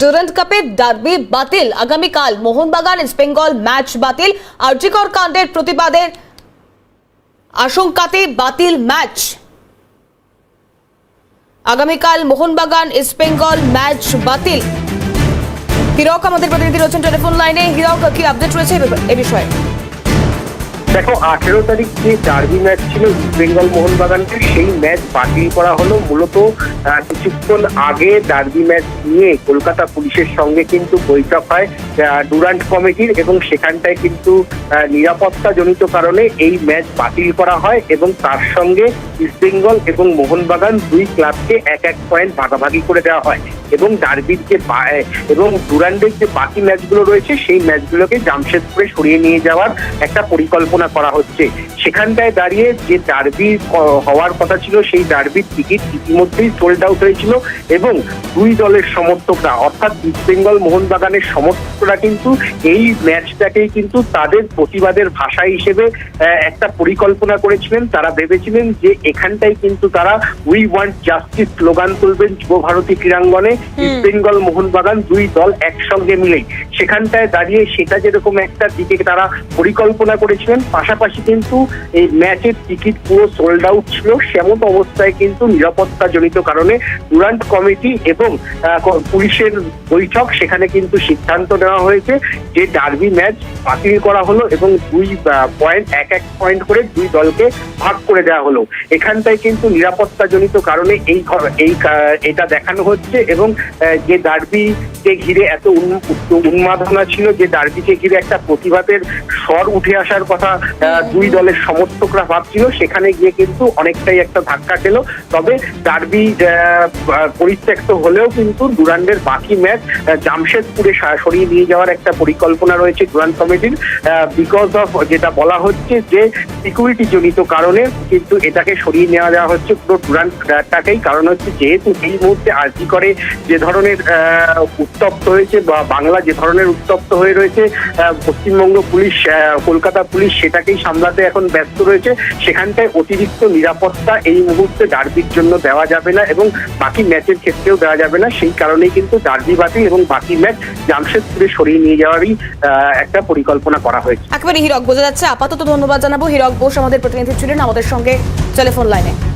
Durand কাপের derby বাতিল। আগামীকাল মোহনবাগান ইস্ট বেঙ্গল ম্যাচ বাতিল। আরজিকর কাণ্ডের প্রতিবাদের আশঙ্কাতে বাতিল ম্যাচ আগামীকাল মোহনবাগান ইস্ট বেঙ্গল ম্যাচ বাতিল। হিরক, আমাদের প্রতিনিধি রয়েছেন টেলিফোন লাইনে। হিরক, কি আপডেট রয়েছে এ বিষয়ে? দেখো আঠেরো তারিখ যে ডার্বি ম্যাচ ছিল ইস্ট বেঙ্গল মোহনবাগানকে সেই ম্যাচ বাতিল করা হলো। মূলত কিছুক্ষণ আগে ডার্বি ম্যাচ নিয়ে কলকাতা পুলিশের সঙ্গে কিন্তু বৈঠক হয় ডুরান্ট কমিটির এবং সেখানটায় কিন্তু আহ, নিরাপত্তাজনিত কারণে এই ম্যাচ বাতিল করা হয় এবং তার সঙ্গে ইস্ট বেঙ্গল এবং মোহনবাগান দুই ক্লাবকে এক এক পয়েন্ট ভাগাভাগি করে দেওয়া হয়। এবং ডার্বির যে এবং ডুরান্ডের যে বাকি ম্যাচগুলো রয়েছে, সেই ম্যাচগুলোকে জামশেদপুরে সরিয়ে নিয়ে যাওয়ার একটা পরিকল্পনা করা হচ্ছে। সেখানটায় দাঁড়িয়ে যে ডার্বি হওয়ার কথা ছিল, সেই ডার্বির টিকিট ইতিমধ্যেই সোল্ড আউট হয়েছিল এবং দুই দলের সমর্থকরা, অর্থাৎ ইস্ট বেঙ্গল মোহনবাগানের সমর্থকরা কিন্তু এই ম্যাচটাকেই কিন্তু তাদের প্রতিবাদের ভাষা হিসেবে একটা পরিকল্পনা করেছিলেন। তারা ভেবেছিলেন যে এখানটাই কিন্তু তারা উই ওয়ান্ট জাস্টিস স্লোগান তুলবেন যুবভারতী ক্রীড়াঙ্গনে। ইস্ট বেঙ্গল মোহনবাগান দুই দল একসঙ্গে মিলেই সেখানটায় দাঁড়িয়ে সেটা যেরকম একটা দিকে তারা পরিকল্পনা করেছিলেন, পাশাপাশি কিন্তু এই ম্যাচের টিকিট পুরো সোল্ড আউট ছিল। সেমন অবস্থায় কিন্তু নিরাপত্তাজনিত কারণে ডুরান্ট কমিটি এবং পুলিশের বৈঠক, সেখানে কিন্তু সিদ্ধান্ত নেওয়া হয়েছে যে ডার্বি ম্যাচ বাতিল করা হলো এবং দুই পয়েন্ট এক এক পয়েন্ট করে দুই দলকে ভাগ করে দেওয়া হলো। এখানটায় কিন্তু নিরাপত্তাজনিত কারণে এই এই এটা দেখানো হচ্ছে এবং যে ডার্বিকে ঘিরে এত উন- উন্মাদনা ছিল, যে ডার্বিকে ঘিরে একটা প্রতিবাদের স্বর উঠে আসার কথা দুই দলের সমর্থকরা ভাবছিল, সেখানে গিয়ে কিন্তু অনেকটাই একটা ধাক্কা খেলো। তবে ডার্বি পরিত্যক্ত হলেও কিন্তু ডুরান্ডের বাকি ম্যাচ জামশেদপুরে সরিয়ে নিয়ে যাওয়ার একটা পরিকল্পনা রয়েছে ডুরান্ড কমিটির। বিকজ অফ যেটা বলা হচ্ছে যে সিকিউরিটি জনিত কারণে কিন্তু এটাকে সরিয়ে নেওয়া দেওয়া হচ্ছে পুরো ডুরান্ডটাকেই কারণ হচ্ছে যেহেতু এই মুহূর্তে আর্জি করে যে ধরনের উত্তপ্ত হয়েছে বা বাংলা যে ধরনের উত্তপ্ত হয়ে রয়েছে পশ্চিমবঙ্গ পুলিশ কলকাতা পুলিশ সেটাকেই সামলাতে এখন ব্যস্ত রয়েছে। সেখানটায় অতিরিক্ত নিরাপত্তা এই মুহূর্তে ডার্বির জন্য দেওয়া যাবে না এবং বাকি ম্যাচের ক্ষেত্রেও দেওয়া যাবে না। সেই কারণেই কিন্তু ডার্বি বাতিল এবং বাকি ম্যাচ জামশেদপুরে সরিয়ে নিয়ে যাওয়ারই একটা পরিকল্পনা করা হয়েছে। একেবারে হিরক, বোঝা যাচ্ছে। আপাতত ধন্যবাদ জানাব। হিরক ঘোষ আমাদের প্রতিনিধি ছিলেন আমাদের সঙ্গে টেলিফোন লাইনে।